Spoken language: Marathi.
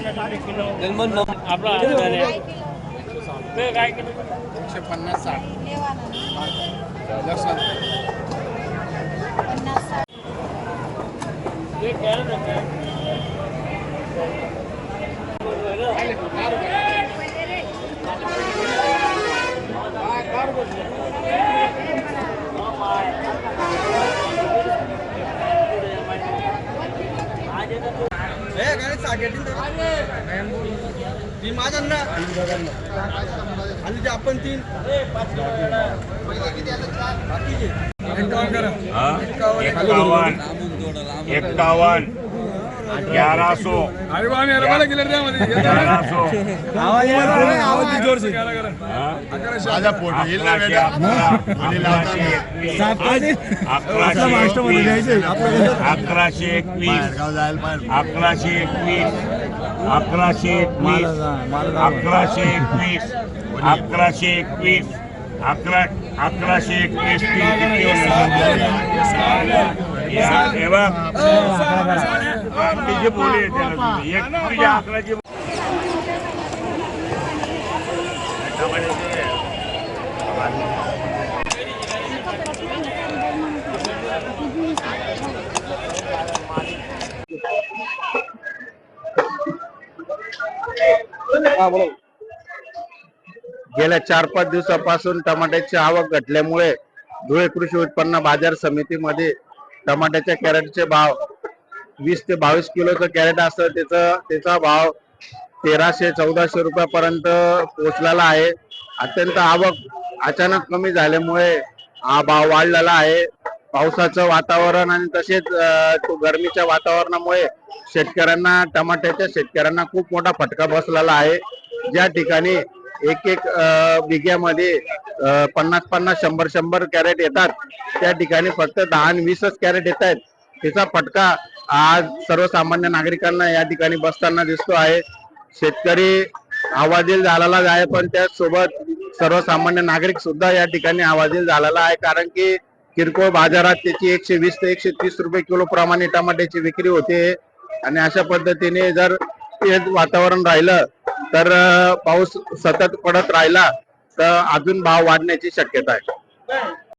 आपला काय किलो? एकशे पन्नास साठ. हे कॅरेट होतं ती माझ्या ना आणि ते आपण तीन इक्यावन ग्यारह ग्यारह सौ अकराशे. एकवीस. अकराशे एकवीस. अकराशे एकवीस. अकराशे एकवीस. अकराशे एकवीस. अकरा अकराशे एकवीस. बोली. गेल्या चार पाच दिवसापासून टमाट्याची आवक घटल्यामुळे धुळे कृषी उत्पन्न बाजार समितीमध्ये टमाट्याच्या कॅरेटचे भाव वीस ते बावीस किलोचं कॅरेट असतं. त्याचा त्याचा भाव तेराशे चौदाशे रुपयापर्यंत पोहोचलेला आहे. अत्यंत आवक अचानक कमी झाल्यामुळे हा भाव वाढलेला आहे. पावसाचं वातावरण आणि तसेच तो गरमीच्या वातावरणामुळे शेतकऱ्यांना टमाट्याच्या शेतकऱ्यांना खूप मोठा फटका बसलेला आहे. ज्या ठिकाणी एक एक अं, बिघ्यामध्ये पन्नास पन्नास शंभर शंभर कॅरेट येतात. त्या ठिकाणी फक्त दहा आणि वीसच कॅरेट येत आहेत. त्याचा फटका आज सर्वसामान्य नागरिकांना या ठिकाणी बसताना दिसतो आहे. शेतकरी आवाजील झालेलाच आहे पण त्याचसोबत सर्वसामान्य नागरिक सुद्धा या ठिकाणी आवाजील झालेला आहे. कारण की किरकोळ बाजारात त्याची एकशे वीस ते एकशे तीस रुपये किलो प्रमाणे टमाट्याची विक्री होते. आणि अशा पद्धतीने जर तेच वातावरण राहिलं तर पाऊस सतत पडत राहिला तर अजून भाव वाढण्याची शक्यता आहे.